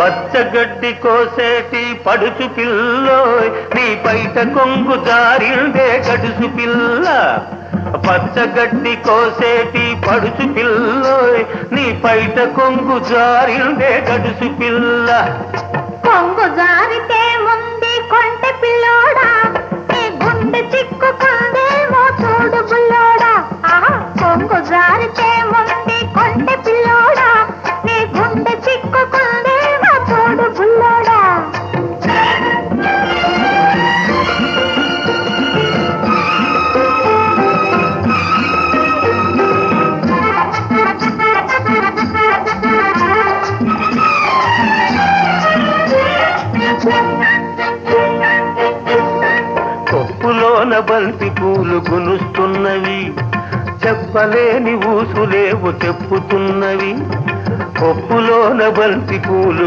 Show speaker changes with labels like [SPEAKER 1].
[SPEAKER 1] పచ్చగడ్డి కోసేటి పడుచు పిల్లోయ్ నీ బయట కొంగు జారిందే గడుసు పిల్ల. పచ్చగడ్డి కోసేటి పడుచు పిల్లోయ్ నీ బయట కొంగు జారిందే గడుసు పిల్ల.
[SPEAKER 2] కొంగు
[SPEAKER 1] కొప్పులోన బంతి పూలు గునుస్తున్నవి. చెప్పలేని ఊసులేవు చెప్పుతున్నవి. కొప్పులోన బంతి పూలు